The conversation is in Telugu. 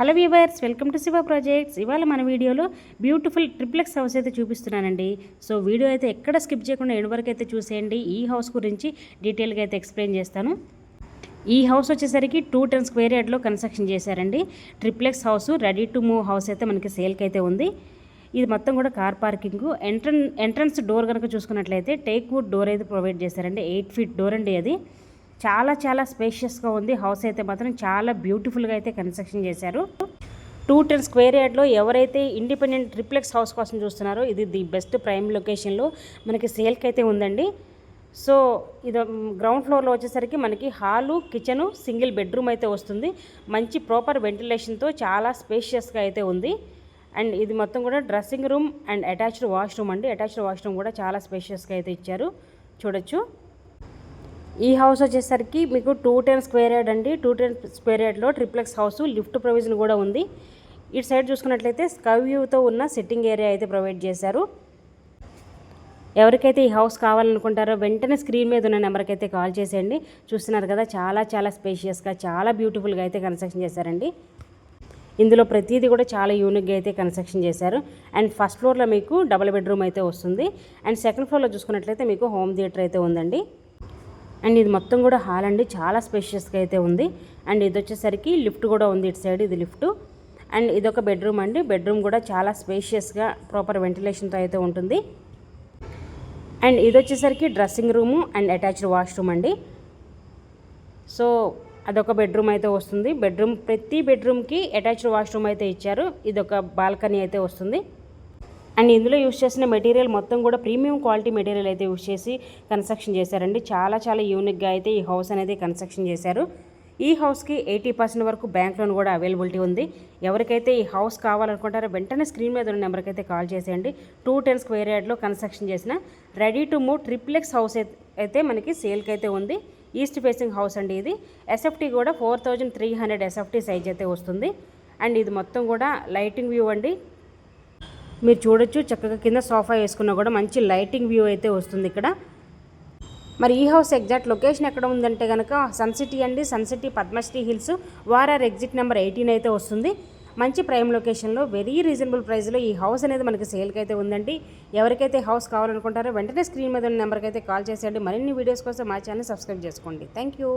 Hello viewers welcome to Shiva projects. ఇవాళ మన వీడియోలో బ్యూటిఫుల్ ట్రిప్లెక్స్ హౌస్ అయితే చూపిస్తున్నానండి. సో వీడియో అయితే ఎక్కడ స్కిప్ చేయకుండా ఎండ్ వరకు అయితే చూసేయండి. ఈ హౌస్ గురించి డీటెయిల్గా అయితే ఎక్స్ప్లెయిన్ చేస్తాను. ఈ హౌస్ వచ్చేసరికి టూ టెన్ స్క్వేర్ యార్డ్లో కన్స్ట్రక్షన్ చేశారండి. Triplex house ready to move house అయితే మనకి సేల్కి అయితే ఉంది. ఇది మొత్తం కూడా car parking. Entrance entrance door కనుక చూసుకున్నట్లయితే టేక్ వుడ్ డోర్ అయితే ప్రొవైడ్ చేశారండి. ఎయిట్ ఫీట్ డోర్ అండి అది. చాలా చాలా స్పేషియస్గా ఉంది. హౌస్ అయితే మాత్రం చాలా బ్యూటిఫుల్గా అయితే కన్స్ట్రక్షన్ చేశారు. టూ టెన్ స్క్వేర్ యార్డ్లో ఎవరైతే ఇండిపెండెంట్ ట్రిప్లెక్స్ హౌస్ కోసం చూస్తున్నారో ఇది ది బెస్ట్ ప్రైమ్ లొకేషన్లో మనకి సేల్కి అయితే ఉందండి. సో ఇది గ్రౌండ్ ఫ్లోర్లో వచ్చేసరికి మనకి హాలు కిచెను సింగిల్ బెడ్రూమ్ అయితే వస్తుంది. మంచి ప్రాపర్ వెంటిలేషన్తో చాలా స్పేషియస్గా అయితే ఉంది. అండ్ ఇది మొత్తం కూడా dressing room and attached washroom అండి. అటాచ్డ్ వాష్రూమ్ కూడా చాలా స్పేషియస్గా అయితే ఇచ్చారు. చూడొచ్చు. ఈ హౌస్ వచ్చేసరికి మీకు టూ టెన్ స్క్వేర్ యార్డ్ అండి. టూ టెన్ స్క్వేర్ యార్డ్లో ట్రిప్లెక్స్ హౌస్ లిఫ్ట్ ప్రొవిజన్ కూడా ఉంది. ఇటు సైడ్ చూసుకున్నట్లయితే స్కై వ్యూతో ఉన్న సిట్టింగ్ ఏరియా అయితే ప్రొవైడ్ చేశారు. ఎవరికైతే ఈ హౌస్ కావాలనుకుంటారో వెంటనే స్క్రీన్ మీద ఉన్న నెంబర్కి అయితే కాల్ చేసేయండి. చూస్తున్నారు కదా చాలా చాలా స్పేషియస్గా చాలా బ్యూటిఫుల్గా అయితే కన్స్ట్రక్షన్ చేశారండి. ఇందులో ప్రతిదీ కూడా చాలా యూనిక్గా అయితే కన్స్ట్రక్షన్ చేశారు. అండ్ ఫస్ట్ ఫ్లోర్లో మీకు డబుల్ బెడ్రూమ్ అయితే వస్తుంది. అండ్ సెకండ్ ఫ్లోర్లో చూసుకున్నట్లయితే మీకు హోమ్ థియేటర్ అయితే ఉందండి. అండ్ ఇది మొత్తం కూడా హాల్ అండి. చాలా స్పేషియస్గా అయితే ఉంది. అండ్ ఇది వచ్చేసరికి లిఫ్ట్ కూడా ఉంది ఇటు సైడ్ ఇది లిఫ్ట్. అండ్ ఇదొక బెడ్రూమ్ అండి. బెడ్రూమ్ కూడా చాలా స్పేషియస్గా ప్రాపర్ వెంటిలేషన్తో అయితే ఉంటుంది. అండ్ ఇది వచ్చేసరికి dressing room and attached washroom అండి. సో అదొక బెడ్రూమ్ అయితే వస్తుంది. బెడ్రూమ్ ప్రతి బెడ్రూమ్కి అటాచ్డ్ వాష్రూమ్ అయితే ఇచ్చారు. ఇదొక బాల్కనీ అయితే వస్తుంది. అండ్ ఇందులో యూస్ చేసిన మెటీరియల్ మొత్తం కూడా ప్రీమియం క్వాలిటీ మెటీరియల్ అయితే యూస్ చేసి కన్స్ట్రక్షన్ చేశారండి. చాలా చాలా యూనిక్గా అయితే ఈ హౌస్ అనేది కన్స్ట్రక్షన్ చేశారు. ఈ హౌస్కి ఎయిటీ పర్సెంట్ వరకు బ్యాంక్ లోన్ కూడా అవైలబిలిటీ ఉంది. ఎవరికైతే ఈ హౌస్ కావాలనుకుంటారో వెంటనే స్క్రీన్ మీద ఉన్న నెంబర్కి అయితే కాల్ చేసేయండి. టూ టెన్ స్క్వేర్ యార్డ్లో కన్స్ట్రక్షన్ చేసిన ready to move triplex house అయితే మనకి సేల్కి అయితే ఉంది. ఈస్ట్ ఫేసింగ్ హౌస్ అండి ఇది. ఎస్ఎఫ్టీ కూడా four thousand three hundred SFT size అయితే వస్తుంది. అండ్ ఇది మొత్తం కూడా లైటింగ్ వ్యూ అండి. మీరు చూడొచ్చు చక్కగా కింద సోఫా వేసుకున్నా కూడా మంచి లైటింగ్ వ్యూ అయితే వస్తుంది ఇక్కడ. మరి ఈ హౌస్ ఎగ్జాక్ట్ లొకేషన్ ఎక్కడ ఉందంటే కనుక సన్ సిటీ అండి Sun City Padmashri hills ORR exit number eighteen అయితే వస్తుంది. మంచి ప్రైమ్ లొకేషన్లో వెరీ రీజనబుల్ ప్రైస్లో ఈ హౌస్ అనేది మనకి సేల్కి అయితే ఉందండి. ఎవరికైతే హౌస్ కావాలనుకుంటారో వెంటనే స్క్రీన్ మీద ఉన్న నెంబర్కి అయితే కాల్ చేసేయండి. మరిన్ని వీడియోస్ కోసం మా ఛానల్ సబ్స్క్రైబ్ చేసుకోండి. Thank you